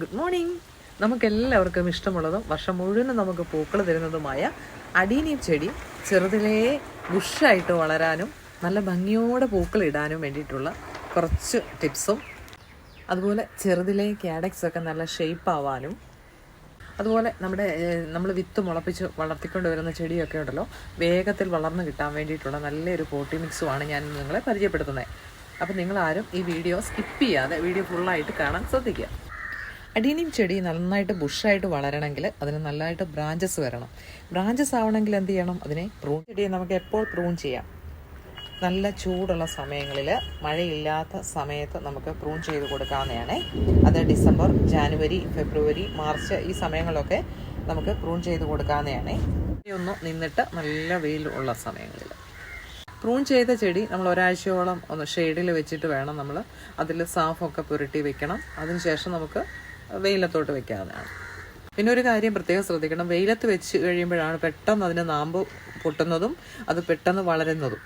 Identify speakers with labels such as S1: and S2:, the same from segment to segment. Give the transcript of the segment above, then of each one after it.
S1: Good morning നമുക്കെല്ലാവർക്കും ഇഷ്ടമുള്ളതും വർഷം മുഴുവനും നമുക്ക് പൂക്കൾ തരുന്നതുമായ അടീനി ചെടി ചെറുതിലേ ബുഷായിട്ട് വളരാനും നല്ല ഭംഗിയോടെ പൂക്കൾ ഇടാനും വേണ്ടിയിട്ടുള്ള കുറച്ച് ടിപ്സും. അതുപോലെ ചെറുതിലെ ക്യാഡക്സ് ഒക്കെ നല്ല ഷേപ്പ് ആവാനും. അതുപോലെ നമ്മുടെ നമ്മൾ വിത്ത് മുളപ്പിച്ച് വളർത്തിക്കൊണ്ട് വരുന്ന ചെടിയൊക്കെ ഉണ്ടല്ലോ വേഗത്തിൽ വളർന്നു കിട്ടാൻ വേണ്ടിയിട്ടുള്ള നല്ലൊരു പോട്ടി മിക്സുമാണ് ഞാൻ നിങ്ങളെ പരിചയപ്പെടുത്തുന്നത്. അപ്പം നിങ്ങളാരും ഈ വീഡിയോ സ്കിപ്പ് ചെയ്യാതെ വീഡിയോ ഫുള്ളായിട്ട് കാണാൻ ശ്രദ്ധിക്കുക. അടീനിയം ചെടി നന്നായിട്ട് ബുഷായിട്ട് വളരണമെങ്കിൽ അതിന് നല്ലതായിട്ട് ബ്രാഞ്ചസ് വരണം. ബ്രാഞ്ചസ് ആവണമെങ്കിൽ എന്ത് ചെയ്യണം? അതിനെ പ്രൂൺ ചെടിയെ നമുക്ക് എപ്പോൾ പ്രൂൺ ചെയ്യാം? നല്ല ചൂടുള്ള സമയങ്ങളിൽ മഴയില്ലാത്ത സമയത്ത് നമുക്ക് പ്രൂൺ ചെയ്ത് കൊടുക്കാവുന്നതാണ്. അത് ഡിസംബർ ജാനുവരി ഫെബ്രുവരി മാർച്ച് ഈ സമയങ്ങളിലൊക്കെ നമുക്ക് പ്രൂൺ ചെയ്ത് കൊടുക്കാവുന്നതാണ്. ഒന്ന് നിന്നിട്ട് നല്ല വെയിൽ ഉള്ള സമയങ്ങളിൽ പ്രൂൺ ചെയ്ത ചെടി നമ്മൾ ഒരാഴ്ചയോളം ഒന്ന് ഷെയ്ഡിൽ വെച്ചിട്ട് വേണം നമ്മൾ അതിൽ സാഫൊക്കെ പുരട്ടി വെക്കണം. അതിനുശേഷം നമുക്ക് വെയിലത്തോട്ട് വെക്കാവുന്നതാണ്. പിന്നെ ഒരു കാര്യം പ്രത്യേകം ശ്രദ്ധിക്കണം. വെയിലത്ത് വെച്ച് കഴിയുമ്പോഴാണ് പെട്ടെന്ന് അതിന് നാമ്പ് പൊട്ടുന്നതും അത് പെട്ടെന്ന് വളരുന്നതും.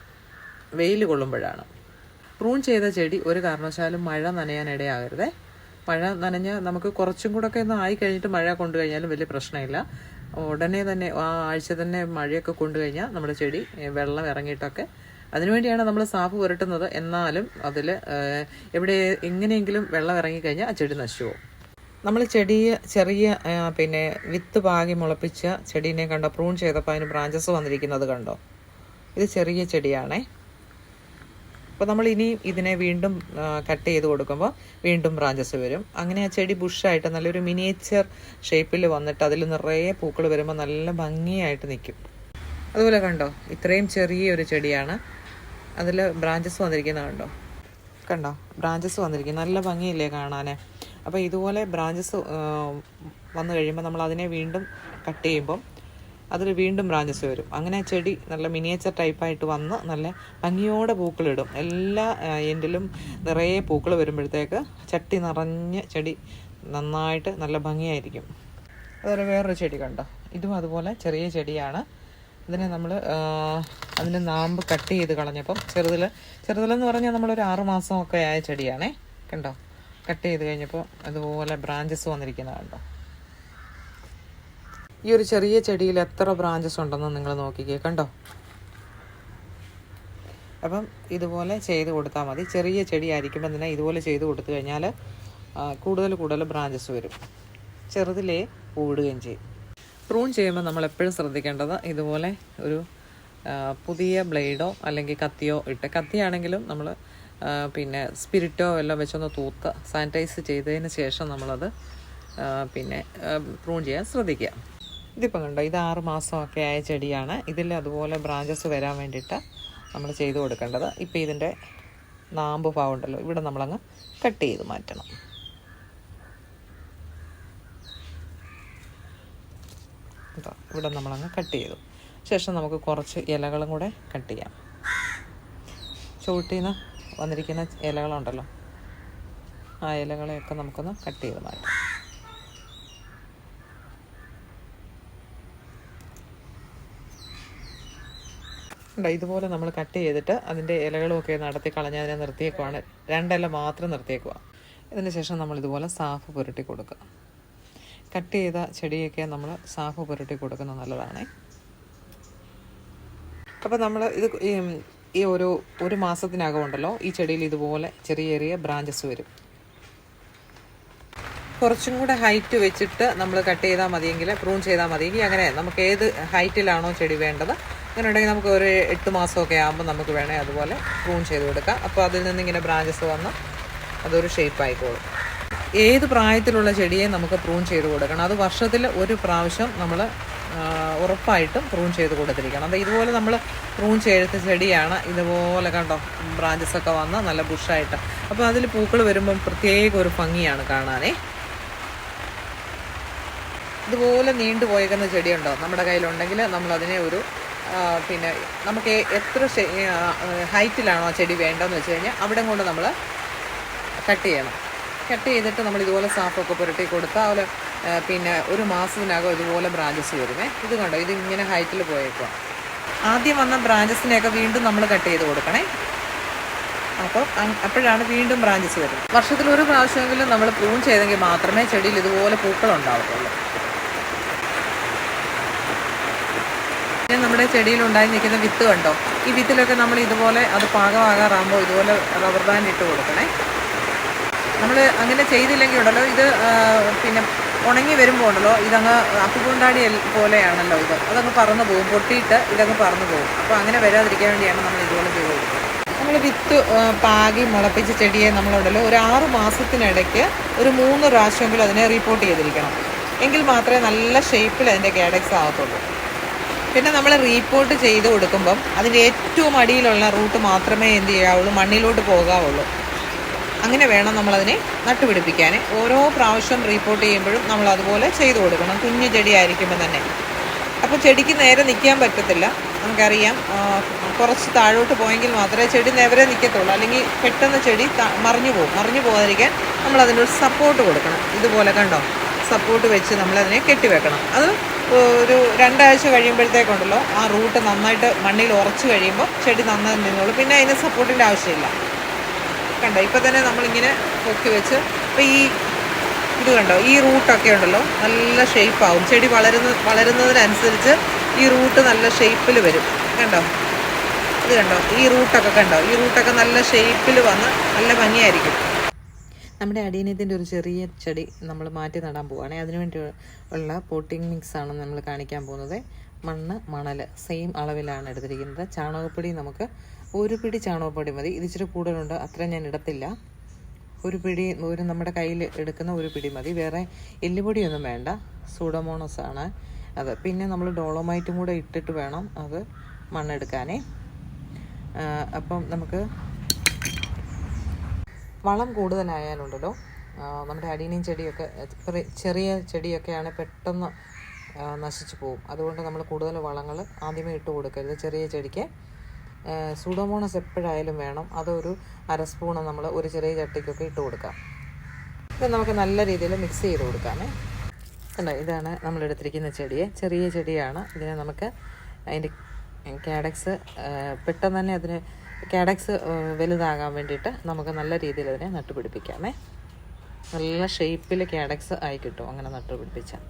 S1: വെയിൽ കൊള്ളുമ്പോഴാണ്. പ്രൂൺ ചെയ്ത ചെടി ഒരു കാരണവശാലും മഴ നനയാനിടയാകരുതേ മഴ നനഞ്ഞ് നമുക്ക് കുറച്ചും കൂടെ ഒക്കെ ഒന്ന് ആയി കഴിഞ്ഞിട്ട് മഴ കൊണ്ടു കഴിഞ്ഞാലും വലിയ പ്രശ്നമില്ല. ഉടനെ തന്നെ ആ ആഴ്ച തന്നെ മഴയൊക്കെ കൊണ്ടു കഴിഞ്ഞാൽ നമ്മുടെ ചെടി വെള്ളം ഇറങ്ങിയിട്ടൊക്കെ അതിനുവേണ്ടിയാണ് നമ്മൾ സാഫ് പുരട്ടുന്നത്. എന്നാലും അതിൽ എവിടെ എങ്ങനെയെങ്കിലും വെള്ളം ഇറങ്ങിക്കഴിഞ്ഞാൽ ആ ചെടി നശിച്ചു പോകും. നമ്മൾ ചെടിയെ ചെറിയ പിന്നെ വിത്ത് പാകി മുളപ്പിച്ച ചെടീനെ കണ്ടോ? പ്രൂൺ ചെയ്തപ്പോൾ അതിന് ബ്രാഞ്ചസ് വന്നിരിക്കുന്നത് കണ്ടോ? ഇത് ചെറിയ ചെടിയാണേ. അപ്പോൾ നമ്മൾ ഇനി ഇതിനെ വീണ്ടും കട്ട് ചെയ്ത് കൊടുക്കുമ്പോൾ വീണ്ടും ബ്രാഞ്ചസ് വരും. അങ്ങനെ ആ ചെടി ബുഷായിട്ട് നല്ലൊരു മിനിയേച്ചർ ഷേപ്പിൽ വന്നിട്ട് അതിൽ നിറയെ പൂക്കൾ വരുമ്പോൾ നല്ല ഭംഗിയായിട്ട് നിൽക്കും അതുപോലെ കണ്ടോ? ഇത്രയും ചെറിയൊരു ചെടിയാണ്. അതിൽ ബ്രാഞ്ചസ് വന്നിരിക്കുന്നത് കണ്ടോ? കണ്ടോ? ബ്രാഞ്ചസ് വന്നിരിക്കും നല്ല ഭംഗിയില്ലേ കാണാൻ അപ്പോൾ ഇതുപോലെ ബ്രാഞ്ചസ് വന്നു കഴിയുമ്പോൾ നമ്മൾ അതിനെ വീണ്ടും കട്ട് ചെയ്യുമ്പം അതിൽ വീണ്ടും ബ്രാഞ്ചസ് വരും. അങ്ങനെ ചെടി നല്ല മിനിയേച്ചർ ടൈപ്പായിട്ട് വന്ന് നല്ല ഭംഗിയോടെ പൂക്കളിടും. എല്ലാ എൻഡിലും നിറയെ പൂക്കൾ വരുമ്പോഴത്തേക്ക് ചട്ടി നിറഞ്ഞ് ചെടി നന്നായിട്ട് നല്ല ഭംഗിയായിരിക്കും. അതുപോലെ വേറൊരു ചെടി കണ്ടോ? ഇതും അതുപോലെ ചെറിയ ചെടിയാണ്. ഇതിനെ നമ്മൾ അതിന്റെ നാമ്പ് കട്ട് ചെയ്ത് കളഞ്ഞപ്പം ചെറുതിൽ ചെറുതിലെന്ന് പറഞ്ഞാൽ നമ്മളൊരു ആറുമാസമൊക്കെ ആയ ചെടിയാണേ. കണ്ടോ? കട്ട് ചെയ്ത് കഴിഞ്ഞപ്പോൾ അതുപോലെ ബ്രാഞ്ചസ് വന്നിരിക്കുന്നത് കണ്ടോ? ഈ ഒരു ചെറിയ ചെടിയിൽ എത്ര ബ്രാഞ്ചസ് ഉണ്ടെന്ന് നിങ്ങൾ നോക്കിക്കേ കണ്ടോ? അപ്പം ഇതുപോലെ ചെയ്ത് കൊടുത്താൽ മതി. ചെറിയ ചെടി ആയിരിക്കുമ്പോൾ തന്നെ ഇതുപോലെ ചെയ്ത് കൊടുത്തു കഴിഞ്ഞാൽ കൂടുതൽ കൂടുതൽ ബ്രാഞ്ചസ് വരും. ചെറുതിലേ പൂവിടുകയും ചെയ്യും. പ്രൂൺ ചെയ്യുമ്പോൾ നമ്മൾ എപ്പോഴും ശ്രദ്ധിക്കേണ്ടത് ഇതുപോലെ ഒരു പുതിയ ബ്ലേഡോ അല്ലെങ്കിൽ കത്തിയോ ഇട്ട് കത്തിയാണെങ്കിലും നമ്മൾ പിന്നെ സ്പിരിറ്റോ എല്ലാം വെച്ചൊന്ന് തൂത്ത് സാനിറ്റൈസ് ചെയ്തതിന് ശേഷം നമ്മളത് പിന്നെ പ്രൂൺ ചെയ്യാൻ ശ്രദ്ധിക്കുക. ഇതിപ്പോൾ കണ്ടോ ഇത് ആറ് മാസമൊക്കെ ആയ ചെടിയാണ്. ഇതിൽ അതുപോലെ ബ്രാഞ്ചസ് വരാൻ വേണ്ടിയിട്ട് നമ്മൾ ചെയ്ത് കൊടുക്കേണ്ടത്. ഇപ്പോൾ ഇതിന്റെ നാമ്പ് ഭാഗമുണ്ടല്ലോ ഇവിടെ നമ്മളങ്ങ് കട്ട് ചെയ്ത് മാറ്റണം. ഇവിടെ നമ്മളങ്ങ് കട്ട് ചെയ്തു. ശേഷം നമുക്ക് കുറച്ച് ഇലകളും കൂടെ കട്ട് ചെയ്യാം. ചുവട്ടിൽ നിന്ന് വന്നിരിക്കുന്ന ഇലകളുണ്ടല്ലോ. ആ ഇലകളെയൊക്കെ നമുക്കൊന്ന് കട്ട് ചെയ്ത് മാറ്റാം. ഇതുപോലെ നമ്മൾ കട്ട് ചെയ്തിട്ട് അതിന്റെ ഇലകളുമൊക്കെ നടത്തി കളഞ്ഞ് അതിനെ നിർത്തിയേക്കുവാണ്. രണ്ടില മാത്രം നിർത്തിയേക്കുക ഇതിന് ശേഷം നമ്മൾ ഇതുപോലെ സാഫ് പുരട്ടി കൊടുക്കുക. കട്ട് ചെയ്ത ചെടിയൊക്കെ നമ്മൾ സാഫ് പുരട്ടി കൊടുക്കുന്നത് നല്ലതാണേ. അപ്പോൾ നമ്മൾ ഇത് ഈ- ഒരു ഒരു മാസത്തിനകം ഉണ്ടല്ലോ ഈ ചെടിയിൽ ഇതുപോലെ ചെറിയ ചെറിയ ബ്രാഞ്ചസ് വരും. കുറച്ചും കൂടെ ഹൈറ്റ് വെച്ചിട്ട് നമ്മൾ കട്ട് ചെയ്താൽ മതിയെങ്കിൽ പ്രൂൺ ചെയ്താൽ മതിയെങ്കിൽ അങ്ങനെ നമുക്ക് ഏത് ഹൈറ്റിലാണോ ചെടി വേണ്ടത് അങ്ങനെ ഉണ്ടെങ്കിൽ നമുക്ക് ഒരു എട്ട് മാസമൊക്കെ ആകുമ്പോൾ നമുക്ക് വേണേൽ അതുപോലെ പ്രൂൺ ചെയ്ത് കൊടുക്കാം. അപ്പോൾ അതിൽ നിന്ന് ഇങ്ങനെ ബ്രാഞ്ചസ് വന്ന് അതൊരു ഷേപ്പ് ആയിക്കോളും. ഏത് പ്രായത്തിലുള്ള ചെടിയെ നമുക്ക് പ്രൂൺ ചെയ്ത് കൊടുക്കണം? അത് വർഷത്തിൽ ഒരു പ്രാവശ്യം നമ്മൾ ഉറപ്പായിട്ടും പ്രൂൺ ചെയ്ത് കൊടുത്തിരിക്കണം. അത് ഇതുപോലെ നമ്മൾ പ്രൂൺ ചെയ്ത ചെടിയാണ് ഇതുപോലെ കണ്ടോ ബ്രാഞ്ചസ് ഒക്കെ വന്ന് നല്ല ബുഷായിട്ട് അപ്പോൾ അതിൽ പൂക്കൾ വരുമ്പം പ്രത്യേക ഒരു ഭംഗിയാണ് കാണാനേ. ഇതുപോലെ നീണ്ടു പോയേക്കുന്ന ചെടിയുണ്ടോ നമ്മുടെ കയ്യിലുണ്ടെങ്കിൽ നമ്മളതിനെ ഒരു പിന്നെ നമുക്ക് എത്ര ഹൈറ്റിലാണോ ആ ചെടി വേണ്ടതെന്ന് വെച്ച് കഴിഞ്ഞാൽ അവിടെ കൊണ്ട് നമ്മൾ കട്ട് ചെയ്യണം. കട്ട് ചെയ്തിട്ട് നമ്മൾ ഇതുപോലെ സാഫൊക്കെ പുരട്ടി കൊടുത്താൽ അതുപോലെ പിന്നെ ഒരു മാസത്തിനകം ഇതുപോലെ ബ്രാഞ്ചസ് വരുമേ ഇത് കണ്ടോ? ഇത് ഇങ്ങനെ ഹൈറ്റിൽ പോയേക്കുക ആദ്യം വന്ന ബ്രാഞ്ചസിനെയൊക്കെ വീണ്ടും നമ്മൾ കട്ട് ചെയ്ത് കൊടുക്കണേ. അപ്പോൾ അപ്പോഴാണ് വീണ്ടും ബ്രാഞ്ചസ് വരുന്നത്. വർഷത്തിൽ ഒരു പ്രാവശ്യമെങ്കിലും നമ്മൾ പ്രൂൺ ചെയ്തെങ്കിൽ മാത്രമേ ചെടിയിൽ ഇതുപോലെ പൂക്കൾ ഉണ്ടാവത്തുള്ളൂ. പിന്നെ നമ്മുടെ ചെടിയിൽ ഉണ്ടായി നിൽക്കുന്ന വിത്ത് കണ്ടോ? ഈ വിത്തിലൊക്കെ നമ്മൾ ഇതുപോലെ അത് പാകമാകാറാകുമ്പോൾ ഇതുപോലെ റബ്ബർ ബാൻഡ് ഇട്ട് കൊടുക്കണേ. നമ്മൾ അങ്ങനെ ചെയ്തില്ലെങ്കിൽ ഉണ്ടല്ലോ ഇത് പിന്നെ ഉണങ്ങി വരുമ്പോൾ ഉണ്ടല്ലോ ഇതങ്ങ് അപ്പുകൊണ്ടാടി പോലെയാണല്ലോ ഇത്. അതങ്ങ് പറന്നു പോകും പൊട്ടിയിട്ട് ഇതങ്ങ് പറന്നു പോകും. അപ്പോൾ അങ്ങനെ വരാതിരിക്കാൻ വേണ്ടിയാണ് നമ്മൾ ഇതുപോലെ ചെയ്ത് കൊടുക്കുന്നത് നമ്മൾ വിത്ത് പാകി മുളപ്പിച്ച ചെടിയെ നമ്മളുണ്ടല്ലോ ഒരു ആറ് മാസത്തിനിടയ്ക്ക് ഒരു മൂന്ന് പ്രാവശ്യമെങ്കിലും അതിനെ റിപ്പോർട്ട് ചെയ്തിരിക്കണം. എങ്കിൽ മാത്രമേ നല്ല ഷേപ്പിൽ അതിന്റെ ഗാഡക്സ് ആകത്തുള്ളൂ. പിന്നെ നമ്മൾ റീപോർട്ട് ചെയ്ത് കൊടുക്കുമ്പം അതിന്റെ ഏറ്റവും അടിയിലുള്ള റൂട്ട് മാത്രമേ എന്ത് ചെയ്യാവുള്ളൂ മണ്ണിലോട്ട് പോകാവുള്ളൂ. അങ്ങനെ വേണം നമ്മളതിനെ നട്ടുപിടിപ്പിക്കാൻ ഓരോ പ്രാവശ്യം റീപ്പോർട്ട് ചെയ്യുമ്പോഴും നമ്മൾ അതുപോലെ ചെയ്തു കൊടുക്കണം. കുഞ്ഞു ചെടി ആയിരിക്കുമ്പോൾ തന്നെ. അപ്പോൾ ചെടിക്ക് നേരെ നിൽക്കാൻ പറ്റത്തില്ല. നമുക്കറിയാം കുറച്ച് താഴോട്ട് പോയെങ്കിൽ മാത്രമേ ചെടി നേരെ നിൽക്കത്തുള്ളൂ അല്ലെങ്കിൽ പെട്ടെന്ന് ചെടി മറിഞ്ഞു പോകും. മറിഞ്ഞു പോകാതിരിക്കാൻ നമ്മൾ അതിനൊരു സപ്പോർട്ട് കൊടുക്കണം. ഇതുപോലെ കണ്ടോ? സപ്പോർട്ട് വെച്ച് നമ്മളതിനെ കെട്ടിവെക്കണം. അത് ഒരു രണ്ടാഴ്ച കഴിയുമ്പോഴത്തേക്കുണ്ടല്ലോ ആ റൂട്ട് നന്നായിട്ട് മണ്ണിൽ ഉറച്ചു കഴിയുമ്പോൾ ചെടി നന്നായി നിന്നോളൂ. പിന്നെ അതിന് സപ്പോർട്ടിന്റെ ആവശ്യമില്ല. കണ്ടോ? ഇപ്പം തന്നെ നമ്മളിങ്ങനെ പൊക്കി വെച്ച് ഇപ്പം ഈ ഇത് കണ്ടോ? ഈ റൂട്ടൊക്കെ ഉണ്ടല്ലോ നല്ല ഷേപ്പാവും ചെടി വളരുന്ന വളരുന്നതിനനുസരിച്ച് ഈ റൂട്ട് നല്ല ഷേപ്പിൽ വരും. കണ്ടോ? ഇത് കണ്ടോ? ഈ റൂട്ടൊക്കെ കണ്ടോ? ഈ റൂട്ടൊക്കെ നല്ല ഷേപ്പിൽ വന്ന് നല്ല ഭംഗിയായിരിക്കും. നമ്മുടെ അടിയനത്തിന്റെ ഒരു ചെറിയ ചെടി നമ്മൾ മാറ്റി നടാൻ പോവുകയാണെങ്കിൽ അതിനുവേണ്ടി ഉള്ള പോട്ടിംഗ് മിക്സ് ആണ് നമ്മൾ കാണിക്കാൻ പോകുന്നത്. മണ്ണ് മണൽ സെയിം അളവിലാണ് എടുത്തിരിക്കുന്നത്. ചാണകപ്പൊടി നമുക്ക് ഒരു പിടി ചാണകപ്പൊടി മതി. ഇതിച്ചിരി കൂടുതലുണ്ട് അത്രയും ഞാൻ ഇടത്തില്ല. ഒരു പിടി ഒരു നമ്മുടെ കയ്യിൽ എടുക്കുന്ന ഒരു പിടി മതി. വേറെ എല്ലുപൊടിയൊന്നും വേണ്ട. സൂഡമോണസ് ആണ് അത്. പിന്നെ നമ്മൾ ഡോളോമൈറ്റും കൂടെ ഇട്ടിട്ട് വേണം അത് മണ്ണെടുക്കാനേ. അപ്പം നമുക്ക് വളം കൂടുതലായാലുണ്ടല്ലോ. നമ്മുടെ അടീനിയും ചെടിയൊക്കെ ചെറിയ- ചെടിയൊക്കെയാണ് പെട്ടെന്ന് നശിച്ചു പോകും. അതുകൊണ്ട് നമ്മൾ കൂടുതൽ വളങ്ങൾ ആദ്യമേ ഇട്ട് കൊടുക്കരുത്. ചെറിയ ചെടിക്ക് സൂഡോമോണസ് എപ്പോഴായാലും വേണം. അതൊരു അര സ്പൂണ് നമ്മൾ ഒരു ചെറിയ ചട്ടിക്കൊക്കെ ഇട്ട് കൊടുക്കാം. ഇത് നമുക്ക് നല്ല രീതിയിൽ മിക്സ് ചെയ്ത് കൊടുക്കാമേ. കണ്ടോ ഇതാണ് നമ്മൾ എടുത്തിരിക്കുന്ന ചെടിയെ. ചെറിയ ചെടിയാണ്. ഇതിനെ നമുക്ക് അതിന്റെ കാഡക്സ് പെട്ടെന്ന് തന്നെ അതിന് കാഡക്സ് വലുതാകാൻ വേണ്ടിയിട്ട് നമുക്ക് നല്ല രീതിയിൽ അതിനെ നട്ടുപിടിപ്പിക്കാമേ. നല്ല ഷേപ്പിൽ കാഡക്സ് ആയി കിട്ടും അങ്ങനെ നട്ടുപിടിപ്പിച്ചാൽ.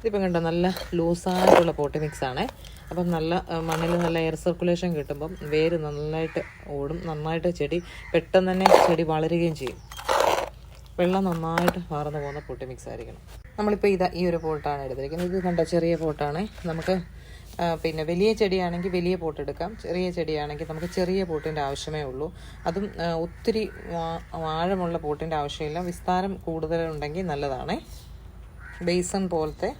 S1: ഇതിപ്പം കണ്ടോ നല്ല ലൂസായിട്ടുള്ള പോട്ടി മിക്സ് ആണ്. അപ്പം നല്ല മണ്ണിൽ നല്ല എയർ സർക്കുലേഷൻ കിട്ടുമ്പം വേര് നന്നായിട്ട് ഓടും നന്നായിട്ട് ചെടി പെട്ടെന്ന് തന്നെ ചെടി വളരുകയും ചെയ്യും. വെള്ളം നന്നായിട്ട് വാർന്നു പോകുന്ന പൊട്ടി മിക്സ് ആയിരിക്കണം. നമ്മളിപ്പോൾ ഇതാ ഈ ഒരു പോട്ടാണ് എടുത്തിരിക്കുന്നത്. ഇത് കണ്ട ചെറിയ പോട്ടാണ് നമുക്ക് പിന്നെ വലിയ ചെടിയാണെങ്കിൽ വലിയ പോട്ട് എടുക്കാം. ചെറിയ ചെടിയാണെങ്കിൽ നമുക്ക് ചെറിയ പോട്ടിന്റെ ആവശ്യമേ ഉള്ളൂ. അതും ഒത്തിരി ആഴമുള്ള പോട്ടിന്റെ ആവശ്യമില്ല. വിസ്താരം കൂടുതലുണ്ടെങ്കിൽ നല്ലതാണേ. ബേസൺ പോലത്തെ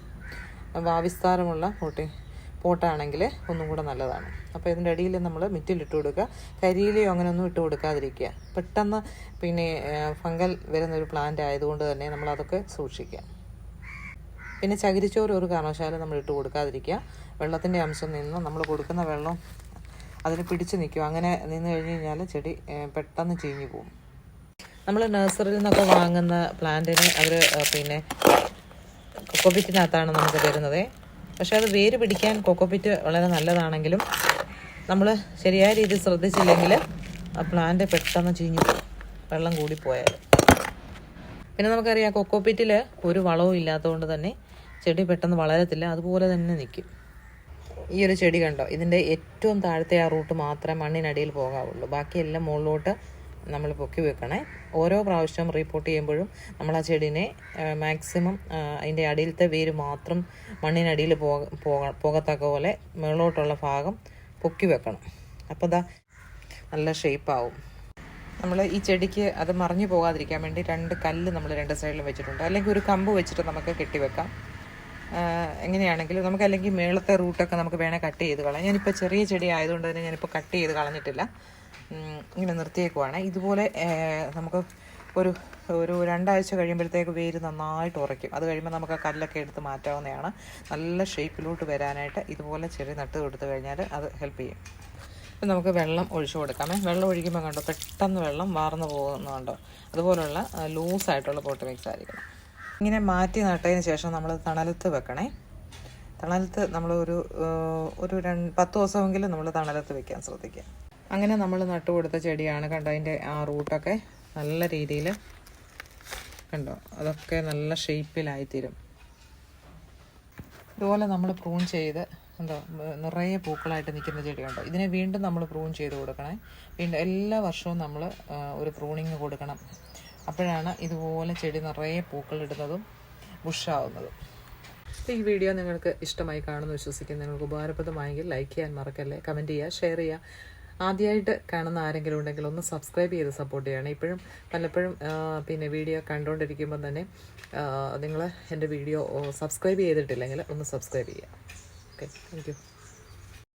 S1: വാവിസ്താരമുള്ള പോട്ടി പോട്ടാണെങ്കിൽ ഒന്നും കൂടെ നല്ലതാണ്. അപ്പോൾ ഇതിന്റെ അടിയിൽ നമ്മൾ മിറ്റിലിട്ട് കൊടുക്കുക. കരിയിലയോ അങ്ങനെയൊന്നും ഇട്ട് കൊടുക്കാതിരിക്കുക. പെട്ടെന്ന് പിന്നെ ഫംഗൽ വരുന്നൊരു പ്ലാന്റ് ആയതുകൊണ്ട് തന്നെ നമ്മൾ അതൊക്കെ സൂക്ഷിക്കുക. പിന്നെ ചകിരിച്ചോറ് ഒരു കാരണവശാലും നമ്മൾ ഇട്ട് കൊടുക്കാതിരിക്കുക. വെള്ളത്തിന്റെ അംശം നിന്ന് നമ്മൾ കൊടുക്കുന്ന വെള്ളം അതിന് പിടിച്ചു നിൽക്കും. അങ്ങനെ നിന്ന് കഴിഞ്ഞ് കഴിഞ്ഞാൽ ചെടി പെട്ടെന്ന് ചീഞ്ഞു പോകും നമ്മൾ നഴ്സറിയിൽ നിന്നൊക്കെ വാങ്ങുന്ന പ്ലാന്റിന് അവർ പിന്നെ കൊക്കോപിറ്റിനകത്താണ് നമുക്ക് തരുന്നത്. പക്ഷെ അത് വേര് പിടിക്കാൻ കൊക്കോപിറ്റ് വളരെ നല്ലതാണെങ്കിലും നമ്മൾ ശരിയായ രീതിയിൽ ശ്രദ്ധിച്ചില്ലെങ്കിൽ ആ പ്ലാന്റ് പെട്ടെന്ന് ചീഞ്ഞു വെള്ളം കൂടിപ്പോയാൽ പിന്നെ നമുക്കറിയാം കൊക്കോപിറ്റിൽ ഒരു വളവും ഇല്ലാത്തതുകൊണ്ട് തന്നെ ചെടി പെട്ടെന്ന് വളരത്തില്ല അതുപോലെ തന്നെ നിൽക്കും ഈ ഒരു ചെടി കണ്ടോ? ഇതിന്റെ ഏറ്റവും താഴത്തെ ആ റൂട്ട് മാത്രമേ മണ്ണിനടിയിൽ പോകാവുള്ളൂ. ബാക്കിയെല്ലാം മുകളിലോട്ട് നമ്മൾ പൊക്കി വെക്കണേ. ഓരോ പ്രാവശ്യം റിപ്പോർട്ട് ചെയ്യുമ്പോഴും നമ്മൾ ആ ചെടീനെ മാക്സിമം അതിന്റെ അടിയിലത്തെ വേര് മാത്രം മണ്ണിനടിയിൽ പോക പോക പോകത്തക്ക പോലെ മുകളിലോട്ടുള്ള ഭാഗം പൊക്കി വെക്കണം. അപ്പോൾ ദാ നല്ല ഷേപ്പാവും നമ്മൾ ഈ ചെടിക്ക് അത് മറിഞ്ഞു പോകാതിരിക്കാൻ വേണ്ടി രണ്ട് കല്ല് നമ്മൾ രണ്ട് സൈഡിലും വെച്ചിട്ടുണ്ട്. അല്ലെങ്കിൽ ഒരു കമ്പ് വെച്ചിട്ട് നമുക്ക് കെട്ടിവെക്കാം എങ്ങനെയാണെങ്കിലും നമുക്ക് അല്ലെങ്കിൽ മേളത്തെ റൂട്ടൊക്കെ നമുക്ക് വേണേൽ കട്ട് ചെയ്ത് കളയാം. ഞാനിപ്പോൾ ചെറിയ ചെടി ആയതുകൊണ്ട് തന്നെ ഞാനിപ്പോൾ കട്ട് ചെയ്ത് കളഞ്ഞിട്ടില്ല. ഇങ്ങനെ നിർത്തിയേക്കുവാണ്. ഇതുപോലെ നമുക്ക് ഒരു ഒരു രണ്ടാഴ്ച കഴിയുമ്പോഴത്തേക്ക് വേര് നന്നായിട്ട് ഉറയ്ക്കും. അത് കഴിയുമ്പോൾ നമുക്ക് ആ കല്ലൊക്കെ എടുത്ത് മാറ്റാവുന്നതാണ്. നല്ല ഷേപ്പിലോട്ട് വരാനായിട്ട് ഇതുപോലെ ചെറിയ നട്ട് കൊടുത്തു കഴിഞ്ഞാൽ അത് ഹെൽപ്പ് ചെയ്യും. ഇപ്പം നമുക്ക് വെള്ളം ഒഴിച്ചു കൊടുക്കാമേ. വെള്ളം ഒഴിക്കുമ്പോൾ കണ്ടോ പെട്ടെന്ന് വെള്ളം വാർന്നു പോകുന്നുണ്ടോ അതുപോലുള്ള ലൂസായിട്ടുള്ള പോട്ട് മിക്സ് ആയിരിക്കണം. ഇങ്ങനെ മാറ്റി നട്ടതിന് ശേഷം നമ്മൾ തണലത്ത് വെക്കണേ. തണലത്ത് നമ്മൾ ഒരു ഒരു രണ്ട് പത്ത് ദിവസമെങ്കിലും നമ്മൾ തണലത്ത് വെക്കാൻ ശ്രദ്ധിക്കുക. അങ്ങനെ നമ്മൾ നട്ടു കൊടുത്ത ചെടിയാണ് കണ്ടോ? അതിന്റെ ആ റൂട്ടൊക്കെ നല്ല രീതിയിൽ കണ്ടോ? അതൊക്കെ നല്ല ഷേപ്പിലായിത്തീരും. ഇതുപോലെ നമ്മൾ പ്രൂൺ ചെയ്ത് എന്തോ നിറയെ പൂക്കളായിട്ട് നിൽക്കുന്ന ചെടിയുണ്ടോ ഇതിനെ വീണ്ടും നമ്മൾ പ്രൂൺ ചെയ്ത് കൊടുക്കണേ. വീണ്ടും എല്ലാ വർഷവും നമ്മൾ ഒരു പ്രൂണിങ് കൊടുക്കണം. അപ്പോഴാണ് ഇതുപോലെ ചെടി നിറയെ പൂക്കളിടുന്നതും ബുഷാവുന്നതും ഈ വീഡിയോ നിങ്ങൾക്ക് ഇഷ്ടമായി കാണുമെന്ന് വിശ്വസിക്കുന്നു. നിങ്ങൾക്ക് ഉപകാരപ്രദമായെങ്കിൽ ലൈക്ക് ചെയ്യാൻ മറക്കല്ലേ? കമന്റ് ചെയ്യുക ഷെയർ ചെയ്യുക. ആദ്യമായിട്ട് കാണുന്ന ആരെങ്കിലും ഉണ്ടെങ്കിൽ ഒന്ന് സബ്സ്ക്രൈബ് ചെയ്ത് സപ്പോർട്ട് ചെയ്യണം. ഇപ്പോഴും പലപ്പോഴും പിന്നെ വീഡിയോ കണ്ടുകൊണ്ടിരിക്കുമ്പോൾ തന്നെ നിങ്ങൾ എന്റെ വീഡിയോ സബ്സ്ക്രൈബ് ചെയ്തിട്ടില്ലെങ്കിൽ ഒന്ന് സബ്സ്ക്രൈബ് ചെയ്യുക ഓക്കെ താങ്ക്